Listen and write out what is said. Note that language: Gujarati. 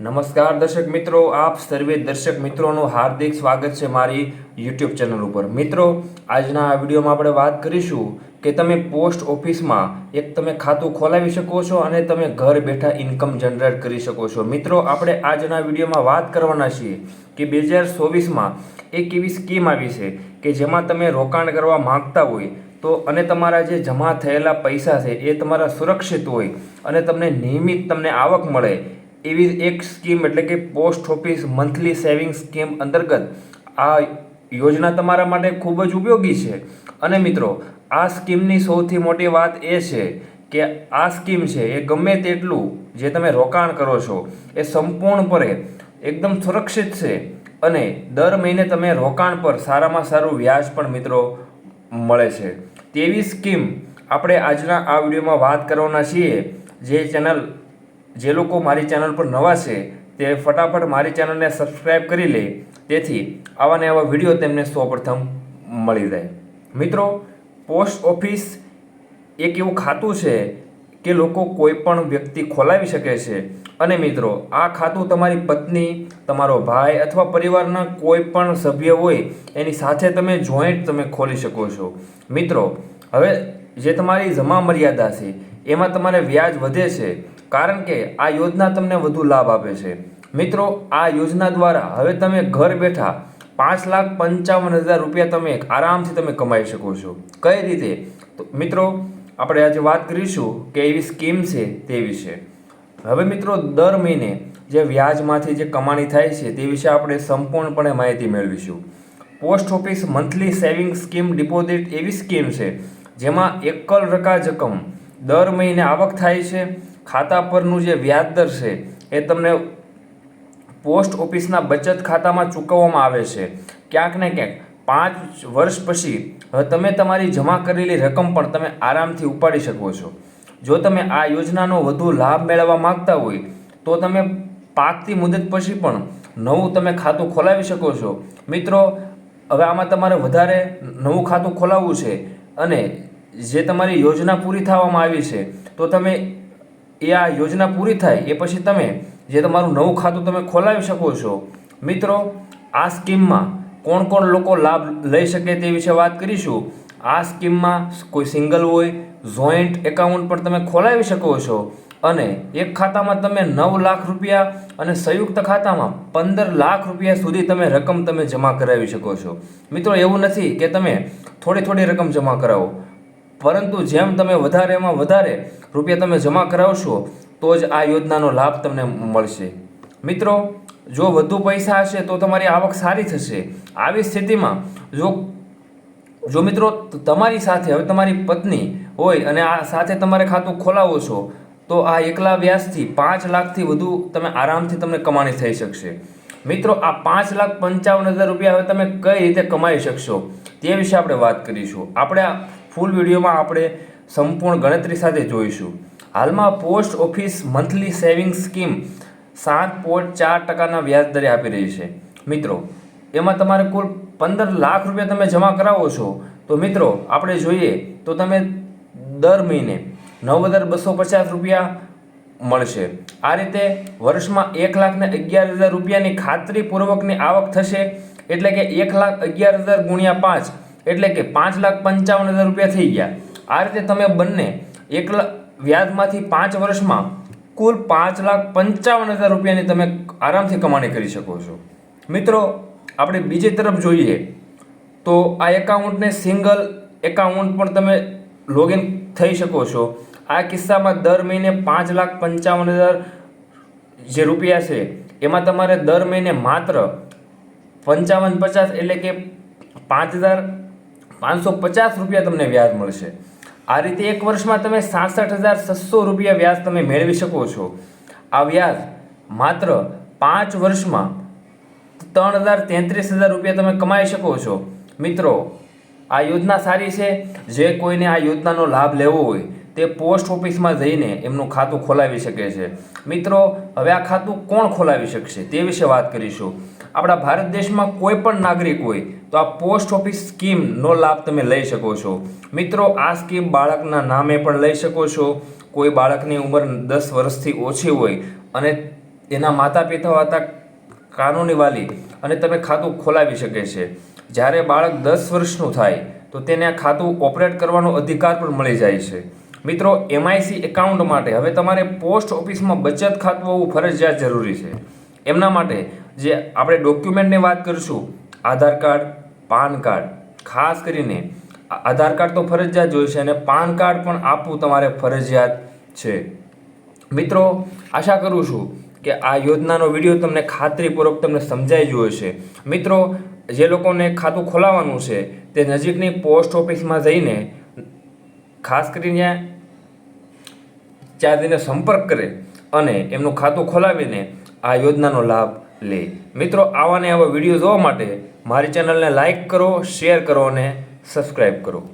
નમસ્કાર દર્શક મિત્રો, આપ સર્વે દર્શક મિત્રોનું હાર્દિક સ્વાગત છે મારી યુટ્યુબ ચેનલ ઉપર. મિત્રો, આજના આ વિડીયોમાં આપણે વાત કરીશું કે તમે પોસ્ટ ઓફિસમાં એક તમે ખાતું ખોલાવી શકો છો અને તમે ઘર બેઠા ઇન્કમ જનરેટ કરી શકો છો. મિત્રો, આપણે આજના વિડીયોમાં વાત કરવાના છીએ કે બે હજાર ચોવીસમાં એક એવી સ્કીમ આવી છે કે જેમાં તમે રોકાણ કરવા માંગતા હોય તો અને તમારા જે જમા થયેલા પૈસા છે એ તમારા સુરક્ષિત હોય અને તમને નિયમિત તમને આવક મળે એવી એક સ્કીમ એટલે કે post office monthly saving scheme અંતર્ગત આ યોજના તમારા માટે ખૂબ જ ઉપયોગી છે. અને મિત્રો, આ સ્કીમની સૌથી મોટી વાત એ છે કે આ સ્કીમ છે એ ગમે તેટલું જે તમે રોકાણ કરો છો, એ સંપૂર્ણપણે એકદમ સુરક્ષિત છે. અને દર મહિને તમે રોકાણ પર સારામાં સારું વ્યાજ પણ મિત્રો મળે છે. તેવી સ્કીમ આપણે આજના આ વિડીયોમાં વાત કરવાના છીએ. જે ચેનલ જે લોકો મારી ચેનલ પર નવા છે, તે ફટાફટ મારી ચેનલને સબસ્ક્રાઈબ કરી લે. તેથી આવા ને આવા વીડિયો તેમને સૌપ્રથમ મળી જાય. મિત્રો પોસ્ટ ઓફિસ એક એવું ખાતું છે કે લોકો કોઈ પણ વ્યક્તિ ખોલાવી શકે છે. અને મિત્રો, આ ખાતું તમારી પત્ની, તમારો ભાઈ અથવા પરિવારના કોઈ પણ સભ્ય હોય, એની સાથે તમે જોઈન્ટ તમે ખોલી શકો છો. મિત્રો, હવે જે તમારી જમા મર્યાદા છે, એમાં તમારે વ્યાજ વધે છે. કારણ કે આ યોજના તમને વધુ લાભ આપે છે. મિત્રો, આ યોજના દ્વારા હવે તમે ઘર બેઠા પાંચ લાખ પંચાવન હજાર રૂપિયા તમે આરામથી તમે કમાઈ શકો છો. કઈ રીતે? તો મિત્રો, આપણે આજે વાત કરીશું કે એવી સ્કીમ છે તે વિશે. હવે મિત્રો, દર મહિને જે વ્યાજમાંથી જે કમાણી થાય છે તે વિશે આપણે સંપૂર્ણપણે માહિતી મેળવીશું. Post office monthly saving scheme deposit એવી સ્કીમ છે જેમાં એકલ રકા રકમ દર મહિને આવક થાય છે. ખાતા પરનું જે વ્યાજ દર છે, એ તમને પોસ્ટ ઓફિસના બચત ખાતામાં ચૂકવવામાં આવે છે. ક્યાંક ને ક્યાંક પાંચ વર્ષ પછી તમે તમારી જમા કરેલી રકમ પણ તમે આરામથી ઉપાડી શકો છો. જો તમે આ યોજનાનો વધુ લાભ મેળવવા માંગતા હોય, તો તમે પાકતી મુદત પછી પણ નવું તમે ખાતું ખોલાવી શકો છો. મિત્રો, હવે આમાં તમારે વધારે નવું ખાતું ખોલાવવું છે અને જે તમારી યોજના પૂરી થવામાં આવી છે, તો તમે એ આ યોજના પૂરી થાય, એ પછી તમે જે તમારું નવું ખાતું તમે ખોલાવી શકો છો. મિત્રો, આ સ્કીમમાં કોણ કોણ લોકો લાભ લઈ શકે તે વિશે વાત કરીશું. આ સ્કીમમાં કોઈ સિંગલ હોય, જોઈન્ટ એકાઉન્ટ પણ તમે ખોલાવી શકો છો. અને એક ખાતામાં તમે નવ લાખ રૂપિયા અને સંયુક્ત ખાતામાં પંદર લાખ રૂપિયા સુધી તમે રકમ તમે જમા કરાવી શકો છો. મિત્રો, એવું નથી કે તમે થોડી થોડી રકમ જમા કરાવો. પરંતુ જેમ તમે વધારેમાં વધારે રૂપિયા તમે જમા કરાવશો, તો જ આ યોજનાનો લાભ તમને મળશે. મિત્રો, જો વધુ પૈસા હશે, તો તમારી આવક સારી થશે. આવી સ્થિતિમાં જો જો મિત્રો, તમારી સાથે, હવે તમારી પત્ની હોય અને આ સાથે તમારે ખાતું ખોલાવો છો, તો આ એકલા વ્યાજથી પાંચ લાખથી વધુ તમે આરામથી તમને કમાણી થઈ શકશે. મિત્રો, આ પાંચ લાખ પંચાવન હજાર રૂપિયા હવે તમે કઈ રીતે કમાઈ શકશો, તે વિશે આપણે વાત કરીશું. આપણે આ ફૂલ વિડીયોમાં આપણે સંપૂર્ણ ગણતરી સાથે જોઈશું. હાલમાં post office monthly saving scheme સાત પોઈન્ટ ચાર ટકાના વ્યાજ દરે આપી રહી છે. મિત્રો, એમાં તમારે કુલ પંદર લાખ રૂપિયા તમે જમા કરાવો છો. તો મિત્રો, આપણે જોઈએ તો તમે દર મહિને નવ હજાર બસો પચાસ રૂપિયા મળશે. આ રીતે વર્ષમાં એક લાખને અગિયાર હજાર રૂપિયાની ખાતરીપૂર્વકની આવક થશે. એટલે કે એક લાખ અગિયાર હજાર ગુણ્યા પાંચ એટલે કે પાંચ લાખ પંચાવન હજાર રૂપિયા થઈ ગયા. આ રીતે તમે બંને એક વ્યાજમાંથી પાંચ વર્ષમાં કુલ પાંચ લાખ પંચાવન હજાર રૂપિયાની તમે આરામથી કમાણી કરી શકો છો. મિત્રો, આપણે બીજી તરફ જોઈએ તો આ એકાઉન્ટને સિંગલ એકાઉન્ટ પણ તમે લોગિન થઈ શકો છો. આ કિસ્સામાં દર મહિને પાંચ લાખ પંચાવન હજાર જે રૂપિયા છે, એમાં તમારે દર મહિને માત્ર પંચાવન પચાસ એટલે કે પાંચ હજાર પાંચસો પચાસ રૂપિયા તમને વ્યાજ મળશે. આ રીતે એક વર્ષમાં તમે સાસઠ હજાર છસો રૂપિયા વ્યાજ તમે મેળવી શકો છો. આ વ્યાજ માત્ર પાંચ વર્ષમાં ત્રણ હજાર તેત્રીસ હજાર રૂપિયા તમે કમાઈ શકો છો. મિત્રો, આ યોજના સારી છે. જે કોઈને આ યોજનાનો લાભ લેવો હોય, તે પોસ્ટ ઓફિસમાં જઈને એમનું ખાતું ખોલાવી શકે છે. મિત્રો, હવે આ ખાતું કોણ ખોલાવી શકશે તે વિશે વાત કરીશું. આપણા ભારત દેશમાં કોઈ પણ નાગરિક હોય, તો આ પોસ્ટ ઓફિસ સ્કીમનો લાભ તમે લઈ શકો છો. મિત્રો, આ સ્કીમ બાળકના નામે પણ લઈ શકો છો. કોઈ બાળકની ઉંમર દસ વર્ષથી ઓછી હોય અને એના માતા પિતા હતા કાનૂની વાલી અને તમે ખાતું ખોલાવી શકે છે. જ્યારે બાળક દસ વર્ષનું થાય, તો તેને આ ખાતું ઓપરેટ કરવાનો અધિકાર પણ મળી જાય છે. મિત્રો એમઆઈસી એકાઉન્ટ માટે હવે તમારે પોસ્ટ ઓફિસમાં બચત ખાતું હોવું ફરજિયાત જરૂરી છે. એમના માટે જે આપણે ડોક્યુમેન્ટની વાત કરીશું, આધાર કાર્ડ, પાન કાર્ડ, ખાસ કરીને આધાર કાર્ડ તો ફરજિયાત જોઈશે અને પાન કાર્ડ પણ આપવું તમારે ફરજિયાત છે. મિત્રો, આશા કરું છું કે આ યોજનાનો વીડિયો તમને ખાતરીપૂર્વક તમને સમજાઈ ગયો હશે. મિત્રો, જે લોકોને ખાતું ખોલાવવાનું છે, તે નજીકની પોસ્ટ ઓફિસમાં જઈને ખાસ કરીને જઈને સંપર્ક કરે અને એમનું ખાતું ખોલાવીને આ યોજનાનો લાભ લે. મિત્રો આવા ને આવા વીડિયો જોવા માટે મારી ચેનલને લાઇક કરો, શેર કરો અને સબસ્ક્રાઈબ કરો.